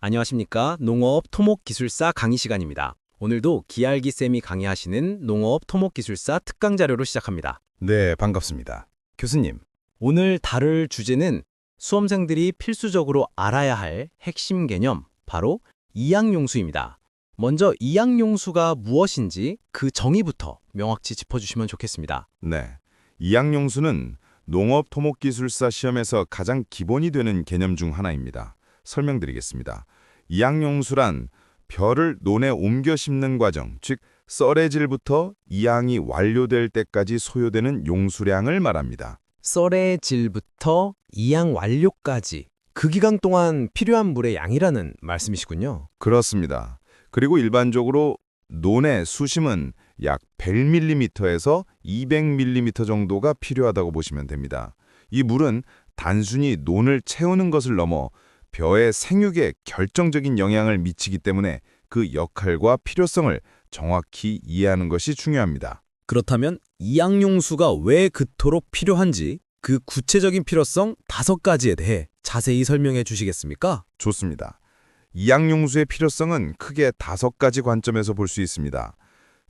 안녕하십니까. 농어업 토목기술사 강의 시간입니다. 오늘도 기알기 쌤이 강의하시는 농어업 토목기술사 특강 자료로 시작합니다. 네, 반갑습니다. 교수님, 오늘 다룰 주제는 수험생들이 필수적으로 알아야 할 핵심 개념, 바로 이양용수입니다. 먼저 이양용수가 무엇인지 그 정의부터 명확히 짚어주시면 좋겠습니다. 네. 이양용수는 농업 토목기술사 시험에서 가장 기본이 되는 개념 중 하나입니다. 설명드리겠습니다. 이양용수란 벼를 논에 옮겨 심는 과정, 즉 썰의질부터 이양이 완료될 때까지 소요되는 용수량을 말합니다. 썰의 질부터 이양 완료까지 그 기간 동안 필요한 물의 양이라는 말씀이시군요. 그렇습니다. 그리고 일반적으로 논의 수심은 약 100mm에서 200mm 정도가 필요하다고 보시면 됩니다. 이 물은 단순히 논을 채우는 것을 넘어 벼의 생육에 결정적인 영향을 미치기 때문에 그 역할과 필요성을 정확히 이해하는 것이 중요합니다. 그렇다면 이양용수가 왜 그토록 필요한지 그 구체적인 필요성 다섯 가지에 대해 자세히 설명해 주시겠습니까? 좋습니다. 이양용수의 필요성은 크게 다섯 가지 관점에서 볼 수 있습니다.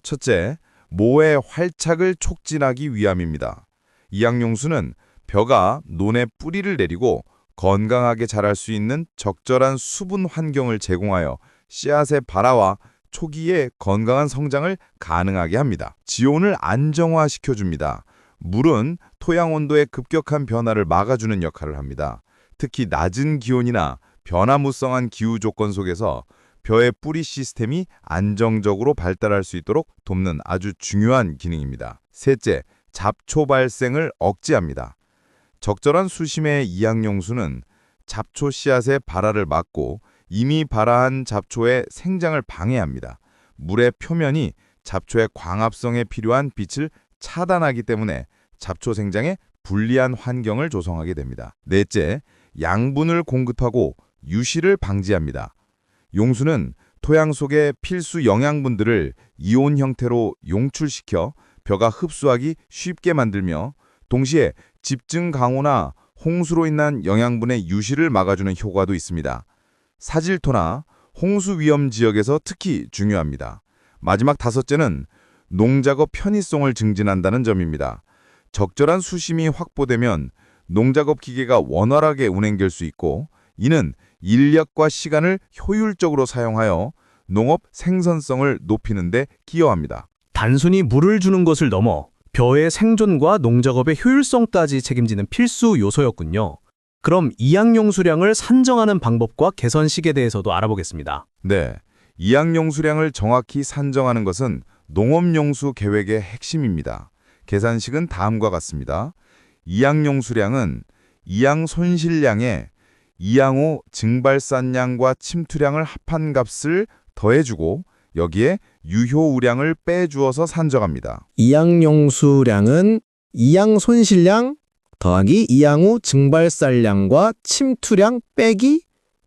첫째, 모의 활착을 촉진하기 위함입니다. 이양용수는 벼가 논에 뿌리를 내리고 건강하게 자랄 수 있는 적절한 수분 환경을 제공하여 씨앗의 발화와 초기에 건강한 성장을 가능하게 합니다. 지온을 안정화시켜줍니다. 물은 토양 온도의 급격한 변화를 막아주는 역할을 합니다. 특히 낮은 기온이나 변화무성한 기후 조건 속에서 벼의 뿌리 시스템이 안정적으로 발달할 수 있도록 돕는 아주 중요한 기능입니다. 셋째, 잡초 발생을 억제합니다. 적절한 수심의 이양용수는 잡초 씨앗의 발화를 막고 이미 발화한 잡초의 생장을 방해합니다. 물의 표면이 잡초의 광합성에 필요한 빛을 차단하기 때문에 잡초 생장에 불리한 환경을 조성하게 됩니다. 넷째, 양분을 공급하고 유실을 방지합니다. 용수는 토양 속의 필수 영양분들을 이온 형태로 용출시켜 벼가 흡수하기 쉽게 만들며 동시에 집중 강우나 홍수로 인한 영양분의 유실을 막아주는 효과도 있습니다. 사질토나 홍수 위험 지역에서 특히 중요합니다. 마지막 다섯째는 농작업 편의성을 증진한다는 점입니다. 적절한 수심이 확보되면 농작업 기계가 원활하게 운행될 수 있고 이는 인력과 시간을 효율적으로 사용하여 농업 생산성을 높이는 데 기여합니다. 단순히 물을 주는 것을 넘어 벼의 생존과 농작업의 효율성까지 책임지는 필수 요소였군요. 그럼 이양용 수량을 산정하는 방법과 개선식에 대해서도 알아보겠습니다. 네, 이양용 수량을 정확히 산정하는 것은 농업용수 계획의 핵심입니다. 계산식은 다음과 같습니다. 이양용 수량은 이양 손실량에 이양호 증발산량과 침투량을 합한 값을 더해주고 여기에 유효우량을 빼주어서 산정합니다. 이양용수량은 이양 손실량 더하기 이양후 증발살량과 침투량 빼기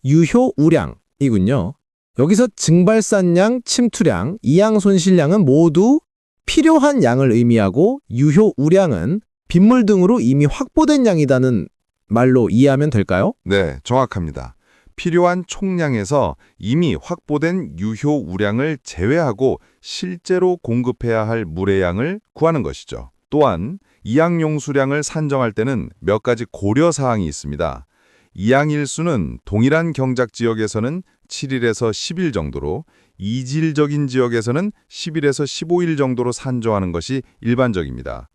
유효 우량이군요. 여기서 증발산량, 침투량, 이양 손실량은 모두 필요한 양을 의미하고 유효 우량은 빗물 등으로 이미 확보된 양이라는 말로 이해하면 될까요? 네, 정확합니다. 필요한 총량에서 이미 확보된 유효 우량을 제외하고 실제로 공급해야 할 물의 양을 구하는 것이죠. 또한 이양용수량을 산정할 때는 몇 가지 고려 사항이 있습니다. 이양일수는 동일한 경작 지역에서는 7일에서 10일 정도로 이질적인 지역에서는 10일에서 15일 정도로 산정하는 것이 일반적입니다.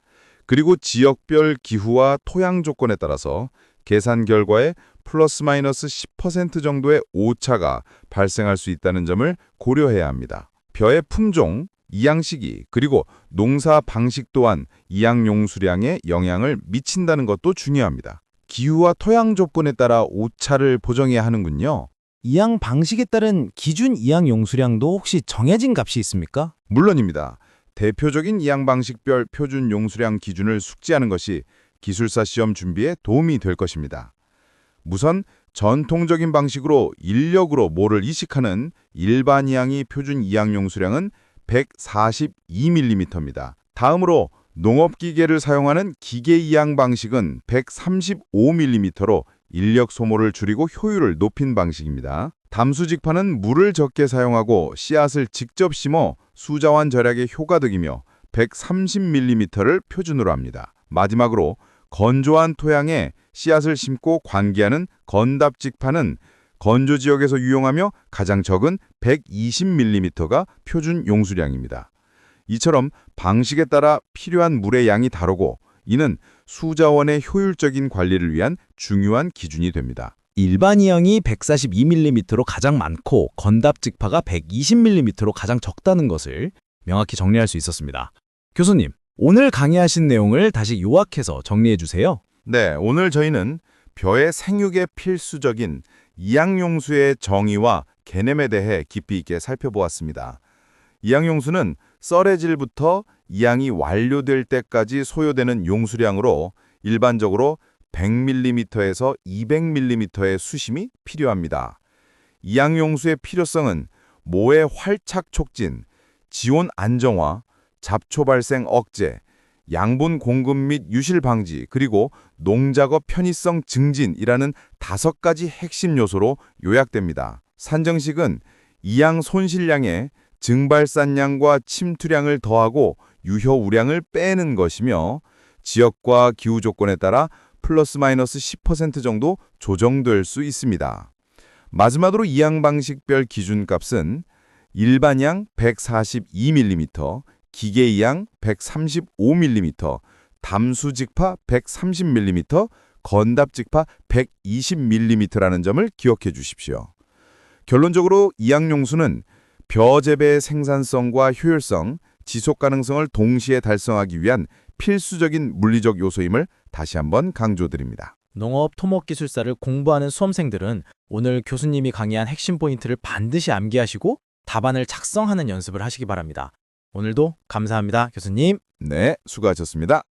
그리고 지역별 기후와 토양 조건에 따라서 계산 결과에 플러스 마이너스 10% 정도의 오차가 발생할 수 있다는 점을 고려해야 합니다. 벼의 품종, 이양 시기, 그리고 농사 방식 또한 이양 용수량에 영향을 미친다는 것도 중요합니다. 기후와 토양 조건에 따라 오차를 보정해야 하는군요. 이양 방식에 따른 기준 이양 용수량도 혹시 정해진 값이 있습니까? 물론입니다. 대표적인 이양 방식별 표준 용수량 기준을 숙지하는 것이 기술사 시험 준비에 도움이 될 것입니다. 우선 전통적인 방식으로 인력으로 모를 이식하는 일반 이양이 표준 이양 용수량은 142mm입니다. 다음으로 농업기계를 사용하는 기계 이양 방식은 135mm로 인력 소모를 줄이고 효율을 높인 방식입니다. 담수직파는 물을 적게 사용하고 씨앗을 직접 심어 수자원 절약에 효과득이며 130mm를 표준으로 합니다. 마지막으로 건조한 토양에 씨앗을 심고 관기하는 건답직파는 건조 지역에서 유용하며 가장 적은 120mm가 표준 용수량입니다. 이처럼 방식에 따라 필요한 물의 양이 다르고 이는 수자원의 효율적인 관리를 위한 중요한 기준이 됩니다. 일반 이양이 142mm로 가장 많고 건답직파가 120mm로 가장 적다는 것을 명확히 정리할 수 있었습니다. 교수님, 오늘 강의하신 내용을 다시 요약해서 정리해 주세요. 네, 오늘 저희는 벼의 생육에 필수적인 이양용수의 정의와 개념에 대해 깊이 있게 살펴보았습니다. 이양용수는 썰의질부터 이양이 완료될 때까지 소요되는 용수량으로 일반적으로 100mm에서 200mm의 수심이 필요합니다. 이양용수의 필요성은 모의 활착 촉진, 지온 안정화, 잡초 발생 억제, 양분 공급 및 유실 방지, 그리고 농작업 편의성 증진이라는 다섯 가지 핵심 요소로 요약됩니다. 산정식은 이양 손실량에 증발산량과 침투량을 더하고 유효 우량을 빼는 것이며 지역과 기후 조건에 따라 플러스 마이너스 10% 정도 조정될 수 있습니다. 마지막으로 이양 방식별 기준값은 일반양 142mm, 기계이양 135mm, 담수직파 130mm, 건답직파 120mm라는 점을 기억해 주십시오. 결론적으로 이양용수는 벼 재배의 생산성과 효율성, 지속 가능성을 동시에 달성하기 위한 필수적인 물리적 요소임을 다시 한번 강조드립니다. 농업 토목기술사를 공부하는 수험생들은 오늘 교수님이 강의한 핵심 포인트를 반드시 암기하시고 답안을 작성하는 연습을 하시기 바랍니다. 오늘도 감사합니다, 교수님. 네, 수고하셨습니다.